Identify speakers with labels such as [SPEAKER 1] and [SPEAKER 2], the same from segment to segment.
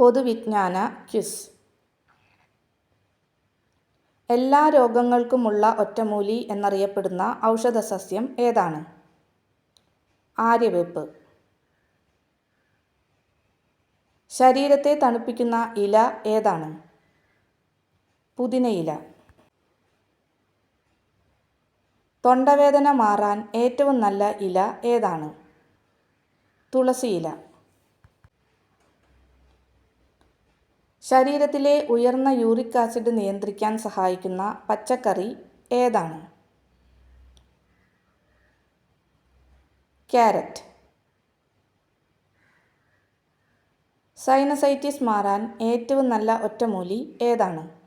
[SPEAKER 1] പൊതുവിജ്ഞാന quiz. എല്ലാ രോഗങ്ങൾക്കുമുള്ള ഒറ്റമൂലി എന്നറിയപ്പെടുന്ന ഔഷധസസ്യം ഏതാണ്? ആര്യവേപ്പ്. ശരീരത്തെ തണുപ്പിക്കുന്ന ഇല ഏതാണ്? പുതിനയില. തൊണ്ടവേദന മാറാൻ ഏറ്റവും നല്ല ഇല ഏതാണ്? തുളസിയില. ശരീരത്തിലെ ഉയർന്ന യൂറിക് ആസിഡ് നിയന്ത്രിക്കാൻ സഹായിക്കുന്ന പച്ചക്കറി ഏതാണ്? ക്യാരറ്റ്. സൈനസൈറ്റിസ് മാറാൻ ഏറ്റവും നല്ല ഒറ്റമൂലി ഏതാണ്?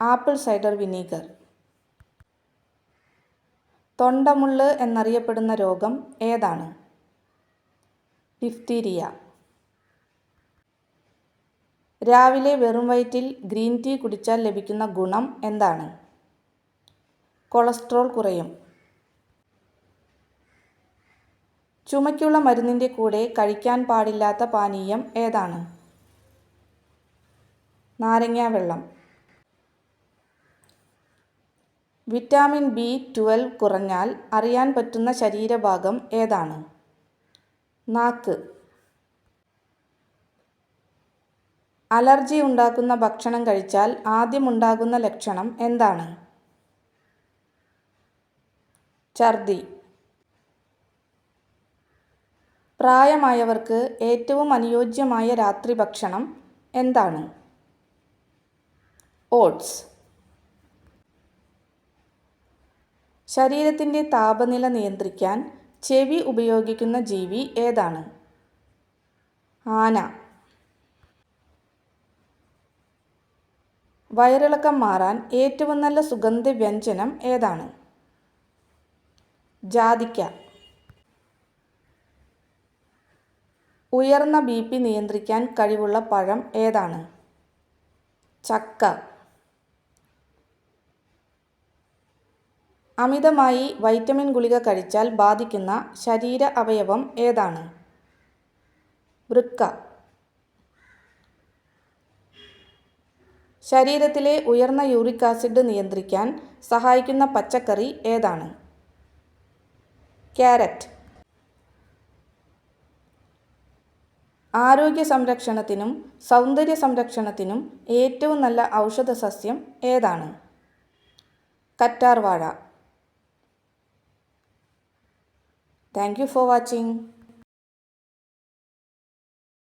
[SPEAKER 1] Apple cider vinegar. തൊണ്ടമുള്ള് എന്നറിയപ്പെടുന്ന രോഗം ഏതാണ്? ഡിഫ്തീരിയ. രാവിലെ വെറും വയറ്റിൽ ഗ്രീൻ ടീ കുടിച്ചാൽ ലഭിക്കുന്ന ഗുണം എന്താണ്? കൊളസ്ട്രോൾ കുറയും. ചുമയ്ക്കുള്ള മരുന്നിന്റെ കൂടെ കഴിക്കാൻ പാടില്ലാത്ത പാനീയം ഏതാണ്? നാരങ്ങാ വെള്ളം. വിറ്റാമിൻ ബി ട്വൽവ് കുറഞ്ഞാൽ അറിയാൻ പറ്റുന്ന ശരീരഭാഗം ഏതാണ്? നാക്ക്. അലർജി ഉണ്ടാക്കുന്ന ഭക്ഷണം കഴിച്ചാൽ ആദ്യമുണ്ടാകുന്ന ലക്ഷണം എന്താണ്? ഛർദി. പ്രായമായവർക്ക് ഏറ്റവും അനുയോജ്യമായ രാത്രി ഭക്ഷണം എന്താണ്? ഓട്സ്. ശരീരത്തിന്റെ താപനില നിയന്ത്രിക്കാൻ ചെവി ഉപയോഗിക്കുന്ന ജീവി ഏതാണ്? ആന. വയറിളക്കം മാറാൻ ഏറ്റവും നല്ല സുഗന്ധ വ്യഞ്ജനം ഏതാണ്? ജാതിക്ക. ഉയർന്ന ബി പി നിയന്ത്രിക്കാൻ കഴിവുള്ള പഴം ഏതാണ്? ചക്ക. അമിതമായി വൈറ്റമിൻ ഗുളിക കഴിച്ചാൽ ബാധിക്കുന്ന ശരീര അവയവം ഏതാണ്? വൃക്ക. ശരീരത്തിലെ ഉയർന്ന യൂറിക് ആസിഡ് നിയന്ത്രിക്കാൻ സഹായിക്കുന്ന പച്ചക്കറി ഏതാണ്? ക്യാരറ്റ്. ആരോഗ്യ സംരക്ഷണത്തിനും സൗന്ദര്യ സംരക്ഷണത്തിനും ഏറ്റവും നല്ല ഔഷധ സസ്യം ഏതാണ്? കറ്റാർവാഴ. Thank you for watching.